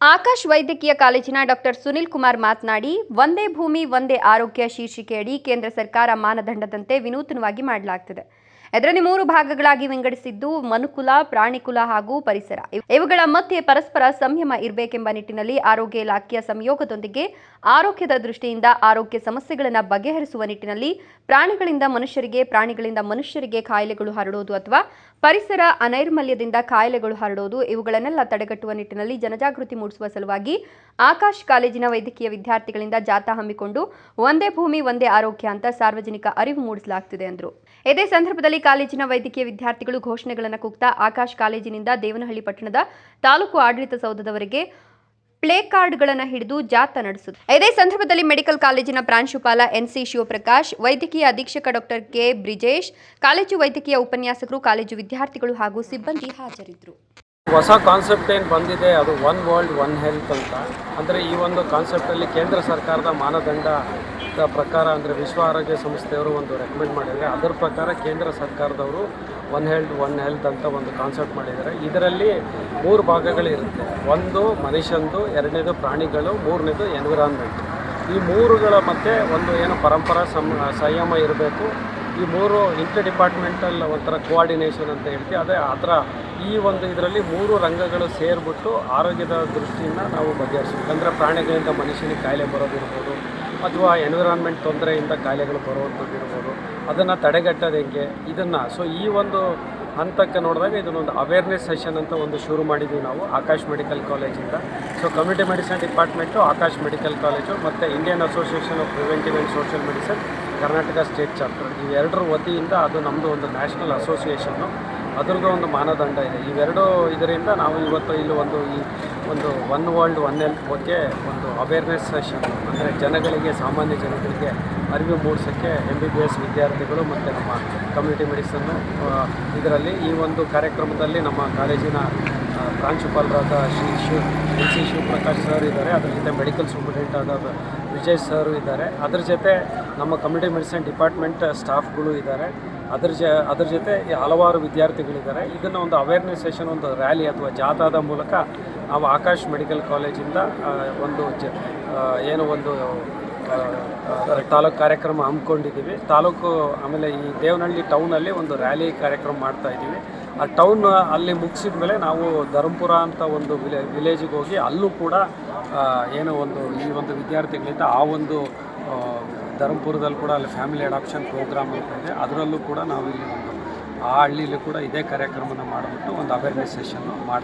ಆಕಾಶ್ ವೈದ್ಯಕೀಯ ಕಾಲೇಜಿನ ಡಾಕ್ಟರ್ ಸುನಿಲ್ ಕುಮಾರ್ ಮಾತನಾಡಿ, ಒಂದೇ ಭೂಮಿ, ಒಂದೇ ಆರೋಗ್ಯ ಶೀರ್ಷಿಕೆಯಡಿ ಕೇಂದ್ರ ಸರ್ಕಾರ ಮಾನದಂಡದಂತೆ ವಿನೂತನವಾಗಿ ಮಾಡಲಾಗ್ತದೆ. ಇದರಲ್ಲಿ ಮೂರು ಭಾಗಗಳಾಗಿ ವಿಂಗಡಿಸಿದ್ದು, ಮನುಕುಲ, ಪ್ರಾಣಿಕುಲ ಹಾಗೂ ಪರಿಸರ. ಇವುಗಳ ಮಧ್ಯೆ ಪರಸ್ಪರ ಸಂಯಮ ಇರಬೇಕೆಂಬ ನಿಟ್ಟಿನಲ್ಲಿ ಆರೋಗ್ಯ ಇಲಾಖೆಯ ಸಂಯೋಗದೊಂದಿಗೆ ಆರೋಗ್ಯದ ದೃಷ್ಟಿಯಿಂದ ಆರೋಗ್ಯ ಸಮಸ್ಯೆಗಳನ್ನು ಬಗೆಹರಿಸುವ ನಿಟ್ಟಿನಲ್ಲಿ ಪ್ರಾಣಿಗಳಿಂದ ಮನುಷ್ಯರಿಗೆ ಪ್ರಾಣಿಗಳಿಂದ ಮನುಷ್ಯರಿಗೆ ಕಾಯಿಲೆಗಳು ಹರಡೋದು ಅಥವಾ ಪರಿಸರ ಅನೈರ್ಮಲ್ಯದಿಂದ ಕಾಯಿಲೆಗಳು ಹರಡೋದು ಇವುಗಳನ್ನೆಲ್ಲ ತಡೆಗಟ್ಟುವ ನಿಟ್ಟಿನಲ್ಲಿ ಜನಜಾಗೃತಿ ಮೂಡಿಸುವ ಸಲುವಾಗಿ ಆಕಾಶ್ ಕಾಲೇಜಿನ ವೈದ್ಯಕೀಯ ವಿದ್ಯಾರ್ಥಿಗಳಿಂದ ಜಾಥಾ ಹಮ್ಮಿಕೊಂಡು ಒಂದೇ ಭೂಮಿ, ಒಂದೇ ಆರೋಗ್ಯ ಅಂತ ಸಾರ್ವಜನಿಕ ಅರಿವು ಮೂಡಿಸಲಾಗ್ತಿದೆ ಎಂದರು ಇದೇ ಸಂದರ್ಭದಲ್ಲಿ ಕಾಲೇಜಿನ ವೈದ್ಯಕೀಯ ವಿದ್ಯಾರ್ಥಿಗಳು ಘೋಷಣೆಗಳನ್ನು ಕೂಗ್ತಾ ಆಕಾಶ್ ಕಾಲೇಜಿನಿಂದ ದೇವನಹಳ್ಳಿ ಪಟ್ಟಣದ ತಾಲೂಕು ಆಡಳಿತ ಸೌಧದವರೆಗೆ ಪ್ಲೇ ಕಾರ್ಡ್ಗಳನ್ನು ಹಿಡಿದು ಜಾಥಾ ನಡೆಸಿತು ಇದೇ ಸಂದರ್ಭದಲ್ಲಿ ಮೆಡಿಕಲ್ ಕಾಲೇಜಿನ ಪ್ರಾಂಶುಪಾಲ ಎನ್ಸಿ ಶಿವಪ್ರಕಾಶ್, ವೈದ್ಯಕೀಯ ಅಧೀಕ್ಷಕ ಡಾಕ್ಟರ್ ಕೆ. ಬ್ರಿಜೇಶ್, ಕಾಲೇಜು ವೈದ್ಯಕೀಯ ಉಪನ್ಯಾಸಕರು, ಕಾಲೇಜು ವಿದ್ಯಾರ್ಥಿಗಳು ಹಾಗೂ ಸಿಬ್ಬಂದಿ ಹಾಜರಿದ್ದರು ಹೊಸ ಕಾನ್ಸೆಪ್ಟ್ ಏನು ಬಂದಿದೆ, ಅದು ಒನ್ ವರ್ಲ್ಡ್ ಒನ್ ಹೆಲ್ತ್ ಅಂತ. ಅಂದರೆ ಈ ಒಂದು ಕಾನ್ಸೆಪ್ಟಲ್ಲಿ ಕೇಂದ್ರ ಸರ್ಕಾರದ ಮಾನದಂಡ ಪ್ರಕಾರ ಅಂದರೆ ವಿಶ್ವ ಆರೋಗ್ಯ ಸಂಸ್ಥೆಯವರು ಒಂದು ರೆಕಮೆಂಡ್ ಮಾಡಿದರೆ ಅದರ ಪ್ರಕಾರ ಕೇಂದ್ರ ಸರ್ಕಾರದವರು ಒನ್ ಹೆಲ್ತ್ ಒನ್ ಹೆಲ್ತ್ ಅಂತ ಒಂದು ಕಾನ್ಸೆಪ್ಟ್ ಮಾಡಿದ್ದಾರೆ. ಇದರಲ್ಲಿ ಮೂರು ಭಾಗಗಳಿರುತ್ತೆ. ಒಂದು ಮನುಷ್ಯಂದು, ಎರಡನೇದು ಪ್ರಾಣಿಗಳು, ಮೂರನೇದು ಎನ್ವಿರಾನ್ಮೆಂಟ್ ಈ ಮೂರುಗಳ ಮಧ್ಯೆ ಒಂದು ಏನು ಪರಂಪರಾ ಸಂ ಸಂಯಮ ಇರಬೇಕು. ಈ ಮೂರು ಇಂಟರ್ ಡಿಪಾರ್ಟ್ಮೆಂಟಲ್ ಒಂಥರ ಕೋಆರ್ಡಿನೇಷನ್ ಅಂತ ಹೇಳ್ತೀವಿ. ಅದೇ ಆ ಈ ಒಂದು ಇದರಲ್ಲಿ ಮೂರು ರಂಗಗಳು ಸೇರಿಬಿಟ್ಟು ಆರೋಗ್ಯದ ದೃಷ್ಟಿಯಿಂದ ನಾವು ಬಗೆಹರಿಸ್ಬೇಕು. ಅಂದರೆ ಪ್ರಾಣಿಗಳಿಂದ ಮನುಷ್ಯನಿಗೆ ಕಾಯಿಲೆ ಬರೋದಿರ್ಬೋದು ಅಥವಾ ಎನ್ವಿರಾನ್ಮೆಂಟ್ ತೊಂದರೆಯಿಂದ ಕಾಯಿಲೆಗಳು ಬರುವಂಥದ್ದು ಇರ್ಬೋದು, ಅದನ್ನು ತಡೆಗಟ್ಟೋದು ಹೆಂಗೆ, ಇದನ್ನು. ಸೊ ಈ ಒಂದು ಹಂತಕ್ಕೆ ನೋಡಿದಾಗ ಇದನ್ನೊಂದು ಅವೇರ್ನೆಸ್ ಸೆಷನ್ ಅಂತ ಒಂದು ಶುರು ಮಾಡಿದ್ದೀವಿ ನಾವು, ಆಕಾಶ್ ಮೆಡಿಕಲ್ ಕಾಲೇಜಿಂದ so community medicine department Akash medical college ಮತ್ತು Indian Association of Preventive and Social Medicine Karnataka State Chapter. ಇವೆರಡರ ವತಿಯಿಂದ ಅದು ನಮ್ಮದು ಒಂದು ನ್ಯಾಷನಲ್ ಅಸೋಸಿಯೇಷನ್ನು. ಅದರದ್ದು ಒಂದು ಮಾನದಂಡ ಇದೆ. ಇವೆರಡು ಇದರಿಂದ ನಾವು ಇವತ್ತು ಇಲ್ಲಿ ಒಂದು ಈ ಒಂದು ಒನ್ ವರ್ಲ್ಡ್, ಒನ್ ಹೆಲ್ತ್ ಬಗ್ಗೆ ಒಂದು ಅವೇರ್ನೆಸ್ ಸೆಷನ್ ಅಂದರೆ ಜನಗಳಿಗೆ, ಸಾಮಾನ್ಯ ಜನಗಳಿಗೆ ಅರಿವು ಮೂಡಿಸೋಕ್ಕೆ ಎಂ ಬಿ ಬಿ ಎಸ್ ವಿದ್ಯಾರ್ಥಿಗಳು ಮತ್ತು ನಮ್ಮ ಕಮ್ಯುನಿಟಿ ಮೆಡಿಸನ್ನು ಇದರಲ್ಲಿ ಈ ಒಂದು ಕಾರ್ಯಕ್ರಮದಲ್ಲಿ ನಮ್ಮ ಕಾಲೇಜಿನ ಪ್ರಾಂಶುಪಾಲರಾದ Shri Shiv, N C Shivaprakash sir ಇದ್ದಾರೆ. ಅದರ ಜೊತೆ ಮೆಡಿಕಲ್ ಸೂಪರಿಂಟೆಂಟ್ ಆದ ವಿಜಯ್ ಸರ್ ಇದ್ದಾರೆ. ಅದ್ರ ಜೊತೆ ನಮ್ಮ ಕಮ್ಯುನಿಟಿ ಮೆಡಿಸಿನ್ ಡಿಪಾರ್ಟ್ಮೆಂಟ್ ಸ್ಟಾಫ್ಗಳು ಇದ್ದಾರೆ. ಅದ್ರ ಜ, ಅದ್ರ ಜೊತೆ ಹಲವಾರು ವಿದ್ಯಾರ್ಥಿಗಳಿದ್ದಾರೆ. ಇದನ್ನು ಒಂದು ಅವೇರ್ನೆಸ್ ಸೆಷನ್ ಒಂದು ರ್ಯಾಲಿ ಅಥವಾ ಜಾಥಾದ ಮೂಲಕ ನಾವು ಆಕಾಶ್ ಮೆಡಿಕಲ್ ಕಾಲೇಜಿಂದ ಒಂದು ಏನು ಒಂದು ತಾಲೂಕು ಕಾರ್ಯಕ್ರಮ ಹಮ್ಮಿಕೊಂಡಿದ್ದೀವಿ. ತಾಲೂಕು, ಆಮೇಲೆ ಈ ದೇವನಹಳ್ಳಿ ಟೌನಲ್ಲಿ ಒಂದು ರ್ಯಾಲಿ ಕಾರ್ಯಕ್ರಮ ಮಾಡ್ತಾ ಇದ್ದೀವಿ. ಆ ಟೌನ್ ಅಲ್ಲಿ ಮುಗಿಸಿದ ಮೇಲೆ ನಾವು ಧರ್ಮಪುರ ಅಂತ ಒಂದು ವಿಲೇ ವಿಲೇಜಿಗೆ ಹೋಗಿ ಅಲ್ಲೂ ಕೂಡ ಏನೋ ಒಂದು ಈ ಒಂದು ವಿದ್ಯಾರ್ಥಿಗಳಿಂದ ಆ ಒಂದು ಧರ್ಮಪುರದಲ್ಲಿ ಕೂಡ ಅಲ್ಲಿ ಫ್ಯಾಮಿಲಿ ಅಡಾಪ್ಷನ್ ಪ್ರೋಗ್ರಾಮ್ ಅಂತ ಇದೆ. ಅದರಲ್ಲೂ ಕೂಡ ನಾವು ಇಲ್ಲಿ ಒಂದು ಆ ಹಳ್ಳಿಯಲ್ಲಿ ಕೂಡ ಇದೇ ಕಾರ್ಯಕ್ರಮನ ಮಾಡಿಬಿಟ್ಟು ಒಂದು ಅವೇರ್ನೆಸ್ ಸೆಷನ್ನು ಮಾಡ್ತಾ